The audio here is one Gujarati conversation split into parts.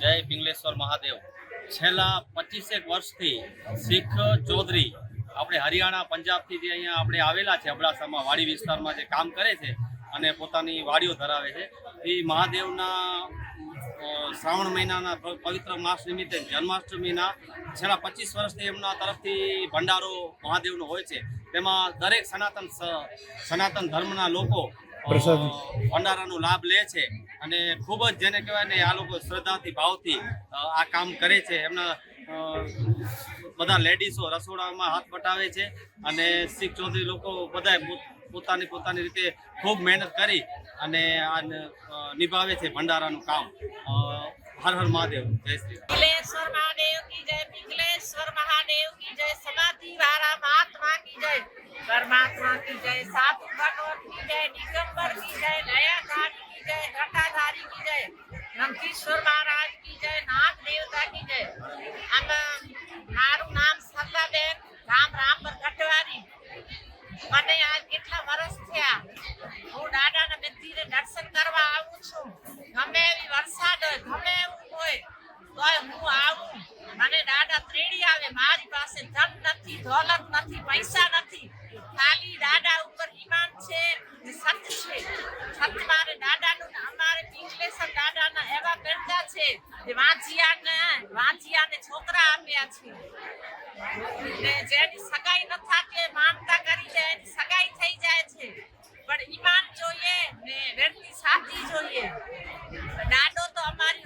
જય પિંગલેશ્વર મહાદેવ છેલ્લા પચીસેક વર્ષથી શીખ ચૌધરી આપણે હરિયાણા, પંજાબથી જે અહીંયા આપણે આવેલા છે, અબડાસામાં, વાડી વિસ્તારમાં જે કામ કરે છે અને પોતાની વાડીઓ ધરાવે છે, એ મહાદેવના શ્રાવણ મહિનાના પવિત્ર માસ નિમિત્તે જન્માષ્ટમીના છેલ્લા પચીસ વર્ષથી એમના તરફથી ભંડારો મહાદેવનો હોય છે તેમાં દરેક સનાતન સનાતન ધર્મના લોકો. ભંડારાનો લાભ લે છે અને ખૂબ જ જેને કહેવાય ને આ લોકો શ્રદ્ધાથી ભાવથી આ કામ કરે છે. એમના બધા લેડીઝો રસોડામાં હાથ પટાવે છે અને શીખ ચૌધરી લોકો બધા પોતાની પોતાની રીતે ખૂબ મહેનત કરી અને આ નિભાવે છે ભંડારાનું કામ. હર હર મહાદેવ. જય શ્રી મહાદેવ કી જય સમાધિ વાળા મહાત્મા કી જય. પરમાત્મા કી જય સાધુ ભગવાન જય દિગંબર કી જય નયા કાંત કી જય ઘટાધારી કી જય. રમતીશ્વર મા છોકરા આપ્યા છે. ને જેની સગાઈ ન થાકે, માનતા કરી જાય એની સગાઈ થઈ જાય છે. પણ ઈમાન જોઈએ ને વ્યક્તિ સાચી જોઈએ. દાદો તો અમારી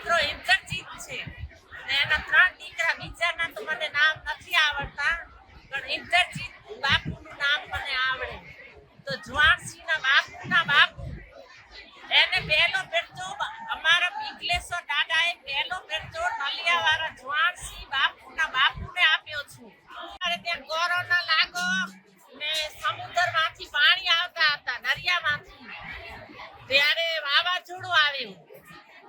દીકરો ઇન્દ્રજીત છે. ને એના ત્રણ દીકરા બીજાના તો મને નામ નથી આવડતા, પણ ઇન્દ્રજીત બાપુનું નામ મને આવડે. તો જવાનસિંહના બાપુના બાપુ, એને પહેલો ભેટો અમારા પિંગલેશ્વર દાદાએ પહેલો ભેટો નલિયાવાળા જવાનસિંહ બાપુના બાપુને આપ્યો છે. અમારે ત્યાં કોરોના લાગો ને સમુદ્રમાંથી પાણી આવતા હતા, દરિયામાંથી. ત્યારે વાવાઝોડું આવ્યું.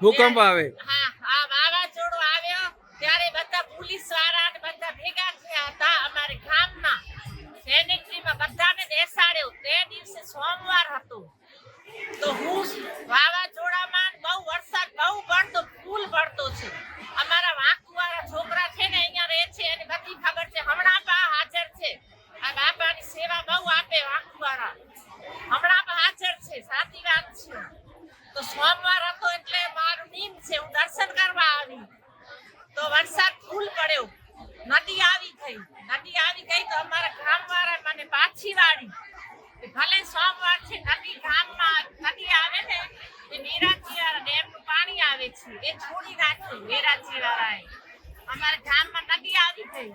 ભૂકંપ આવે હા આ વાવાઝોડું આવ્યો ત્યારે બધા પોલીસવાળા ને બધા ભેગા થયા હતા અમારે ગામમાં સેનેટરીમાં બધાને બેસાડ્યો તે દિવસે સોમવાર હતો તો હું વાવાઝોડામાં બહુ વરસાદ બહુ પડતો ફૂલ પડતો છે અમારા વાંકુવાળા છોકરા છે ને અહીંયા રહે છે એને બધી ખબર છે હમણાં બા હાજર છે આ બાપાની સેવા બહુ આપે વાંકુવાળા હમણાં બા હાજર છે સાચી વાત છે તો સોમવાર હતો એટલે મારું નીમ છે હું દર્શન કરવા આવી તો વરસાદ ફૂલ પડ્યો નદી આવી ગઈ નદી આવી ગઈ તો અમારા ગામવાળા મને પાછી વાળી કે ભલે સોમવાર છે, નદી ગામમાં, નદી આવે ને, એ મેરાજીવાળા ડેમનું પાણી આવે છે. એ છોડી નાખ્યું મેરાજીવાળાએ અમારા ગામમાં નદી આવી ગઈ.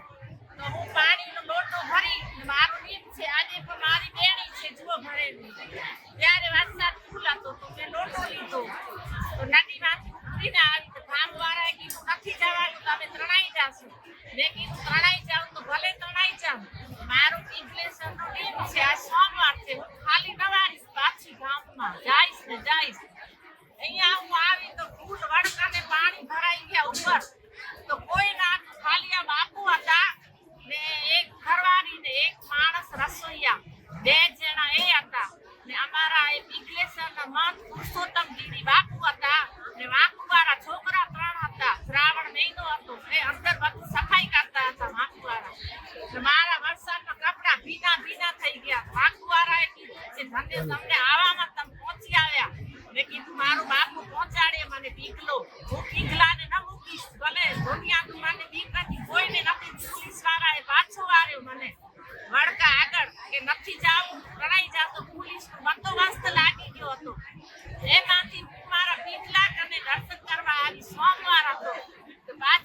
તો હું પાણીનો લોટો ભરી મારું નીમ છે, આજે પણ મારી બેણી છે જુઓ ભરેલી. ત્યારે વરસાદ ફૂલાતો તો મેં લોટો લીધો. તો નદીમાંથી ઉતરીને આવી તો ગામવાળાએ કીધું, નથી જવાનું, તો તમે ત્રણાઈ જાશું. મેં કીધું, તણાઈ જાઉં તો ભલે તણાઈ જાઉં. મારું ઇન્ફ્લેશનનું નીમ છે, આ સોમવાર છે, હું ખાલી જઈશ ને ના ખાલી આ બાપુ હતા ને એક ઘરવાળી ને એક માણસ રસોઈયા. બે જણા એ હતા. ને અમારા એ પિંગલેશ્વરના મત પુરુષોત્તમ ગીરી બાપુ હતા ને વાંકુવાળા છોકરા ત્રણ હતા. શ્રાવણ મહિનો હતો. એ અંદર બધું સફાઈ કરતા હતા ને મારા વરસાદમાં કપડા ભીના ભીના થઈ ગયા. વાંકુવાળાએ કીધું કે ધંધે તમને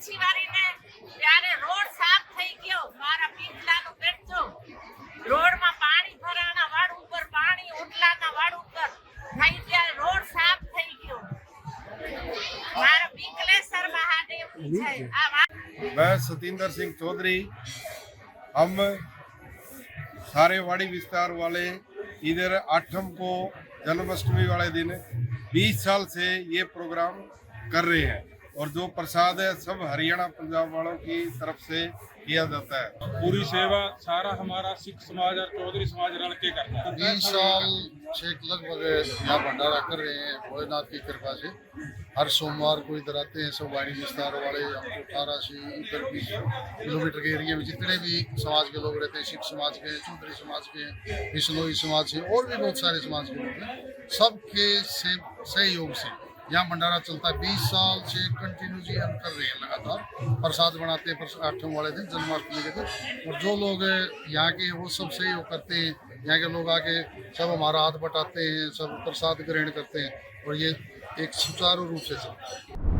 માછી મારીને ત્યારે રોડ સાફ થઈ ગયો. મારા પીંછલાનો કરજો રોડમાં પાણી ભરાણા વાડ ઉપર પાણી ઓટલાના વાડ ઉપર થઈ ત્યારે રોડ સાફ થઈ ગયો. મારા પિંકલેશ્વર મહાદેવની જય આ मैं सतिंदर सिंह चौधरी हम सारे वाड़ी विस्तार वाले इधर आठम को जन्माष्टमी वाले दिन 20 साल से ये प्रोग्राम कर रहे और जो प्रसाद है सब हरियाणा पंजाब वालों की तरफ से किया जाता है पूरी सेवा सारा हमारा सिख समाज और चौधरी समाज रल के करता है बीस साल से लगभग यहाँ भंडारा कर रहे हैं भोलेनाथ की कृपा से हर सोमवार को इधर आते हैं सब वाणी विस्तार वाले हमको अठारह से इधर बीस किलोमीटर के एरिया में जितने भी समाज के लोग रहते हैं सिख समाज के चौधरी समाज के बिश्नोई समाज के और भी बहुत सारे समाज के लोग हैं सबके से सहयोग से यहाँ भंडारा चलता है बीस साल से कंटिन्यू जी हम कर रहे हैं लगातार। प्रसाद बनाते हैं आठवें वाले दिन, जन्माष्टमी के दिन। और जो लोग यहाँ के वो सब सही वो करते हैं। यहाँ के लोग आके सब हमारा हाथ बटाते हैं, सब प्रसाद ग्रहण करते हैं। और ये एक सुचारू रूप से चलता है।